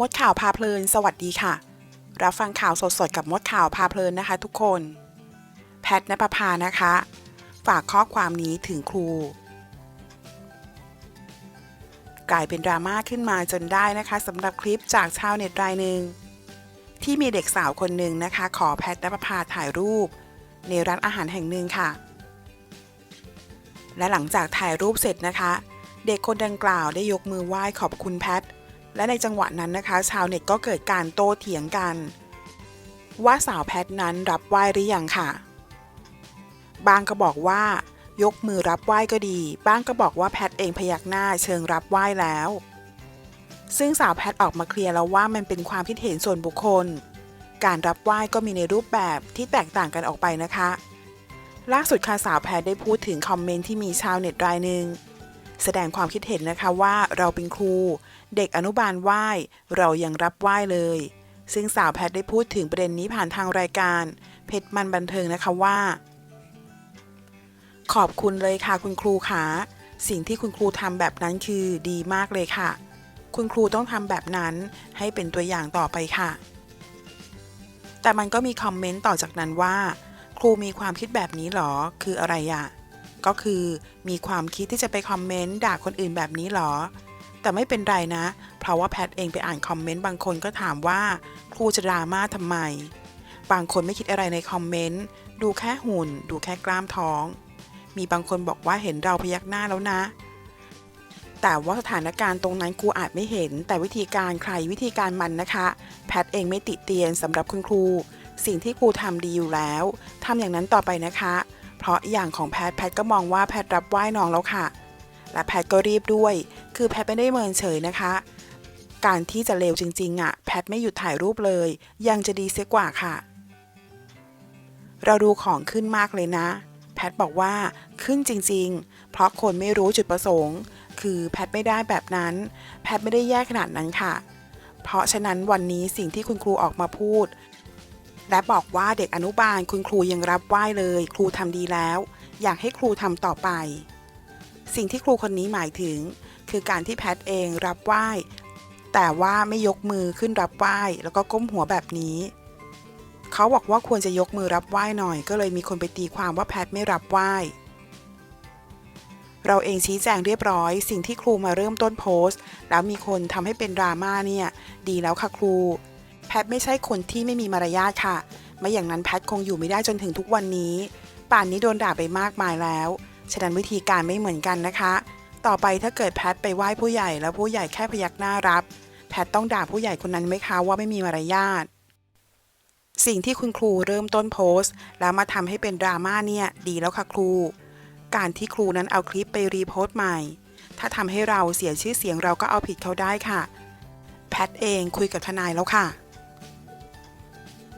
มดข่าวพาเพลิน สวัสดีค่ะ รับฟังข่าวสดๆ กับมดข่าวพาเพลินนะคะ ทุกคน แพทนปภานะคะ ฝากข้อความนี้ถึงครู กลายเป็นดราม่าขึ้นมาจนได้นะคะสำหรับคลิปจากชาวเน็ตรายหนึ่งที่มีเด็กสาวคนหนึ่งนะคะ ขอแพทนปภาถ่ายรูป ในร้านอาหารแห่งหนึ่งค่ะ และหลังจากถ่ายรูปเสร็จนะคะ เด็กคนดังกล่าวได้ยกมือไหว้ขอบคุณแพท และในจังหวะนั้นนะคะ ชาวเน็ตก็เกิดการโต้เถียงกัน ว่าสาวแพทนั้นรับไหว้หรือยังค่ะ บางก็บอกว่ายกมือรับไหว้ก็ดี บ้างก็บอกว่าแพทเองพยักหน้าเชิงรับไหว้แล้ว ซึ่งสาวแพทออกมาเคลียร์แล้วว่ามันเป็นความคิดเห็นส่วนบุคคล การรับไหว้ก็มีในรูปแบบที่แตกต่างกันออกไปนะคะ ล่าสุดค่ะสาวแพทได้พูดถึงคอมเมนต์ที่มีชาวเน็ตรายหนึ่ง แสดงความคิดเห็นนะคะว่าเราเป็นครู เด็กอนุบาลไหว้ เรายังรับไหว้เลย ซึ่งสาวแพทได้พูดถึงประเด็นนี้ผ่านทางรายการ เพชรมันบันเทิงนะคะว่า ขอบคุณเลยค่ะคุณครูคะสิ่งที่คุณครูทำแบบนั้นคือดีมากเลยค่ะ คุณครูต้องทำแบบนั้นให้เป็นตัวอย่างต่อไปค่ะ แต่มันก็มีคอมเมนต์ต่อจากนั้นว่า ครูมีความคิดแบบนี้หรอ คืออะไรอะ ก็คือมีความคิดที่จะไปคอมเมนต์ด่าคนอื่นแบบนี้หรอ แต่ไม่เป็นไรนะ เพราะว่าแพทเองไปอ่านคอมเมนต์บางคนก็ถามว่าครูจะดราม่าทำไม บางคนไม่คิดอะไรในคอมเมนต์ดูแค่หุ่น ดูแค่กล้ามท้อง มีบางคนบอกว่าเห็นเราพยักหน้าแล้วนะ แต่ว่าสถานการณ์ตรงนั้นครูอาจไม่เห็น แต่วิธีการใครวิธีการมันนะคะ แพทเองไม่ติเตียนสำหรับคุณครู สิ่งที่ครูทำดีอยู่แล้วทำอย่างนั้นต่อไปนะคะ เพราะอย่างของแพทแพทก็มองว่าแพทรับไหว้น้องแล้วค่ะ และแพทก็รีบด้วย คือแพทไม่ได้เมินเฉยนะคะ การที่จะเลวจริงๆอะแพทไม่หยุดถ่ายรูปเลย ยังจะดีเสียกว่าค่ะ เราดูของขึ้นมากเลยนะ แพทบอกว่าขึ้นจริงๆ เพราะคนไม่รู้จุดประสงค์ คือแพทไม่ได้แบบนั้น แพทไม่ได้แย่ขนาดนั้นค่ะ เพราะฉะนั้นวันนี้สิ่งที่คุณครูออกมาพูด และบอกว่าเด็กอนุบาลคุณครูยังรับไหว้เลย ครูทำดีแล้ว อยากให้ครูทำต่อไป สิ่งที่ครูคนนี้หมายถึง คือการที่แพทเองรับไหว้ แต่ว่าไม่ยกมือขึ้นรับไหว้ แล้วก็ก้มหัวแบบนี้ เขาบอกว่าควรจะยกมือรับไหว้หน่อย ก็เลยมีคนไปตีความว่าแพทไม่รับไหว้เราเองชี้แจงเรียบร้อย สิ่งที่ครูมาเริ่มต้นโพสต์ แล้วมีคนทำให้เป็นดราม่าเนี่ย ดีแล้วค่ะครู แพทไม่ใช่คนที่ไม่มีมารยาทค่ะ ไม่อย่างนั้นแพทคงอยู่ไม่ได้จนถึงทุกวันนี้ ป่านนี้โดนด่าไปมากมายแล้ว ฉะนั้นวิธีการไม่เหมือนกันนะคะ ต่อไปถ้าเกิดแพทไปไหว้ผู้ใหญ่แล้วผู้ใหญ่แค่พยักหน้ารับ แพทต้องด่าผู้ใหญ่คนนั้นไหมคะว่าไม่มีมารยาท สิ่งที่คุณครูเริ่มต้นโพสต์ แล้วมาทำให้เป็นดราม่าเนี่ยดีแล้วค่ะครู การที่ครูนั้นเอาคลิปไปรีโพสต์ใหม่ ถ้าทำให้เราเสียชื่อเสียงเราก็เอาผิดเขาได้ค่ะ แพทเองคุยกับทนายแล้วค่ะ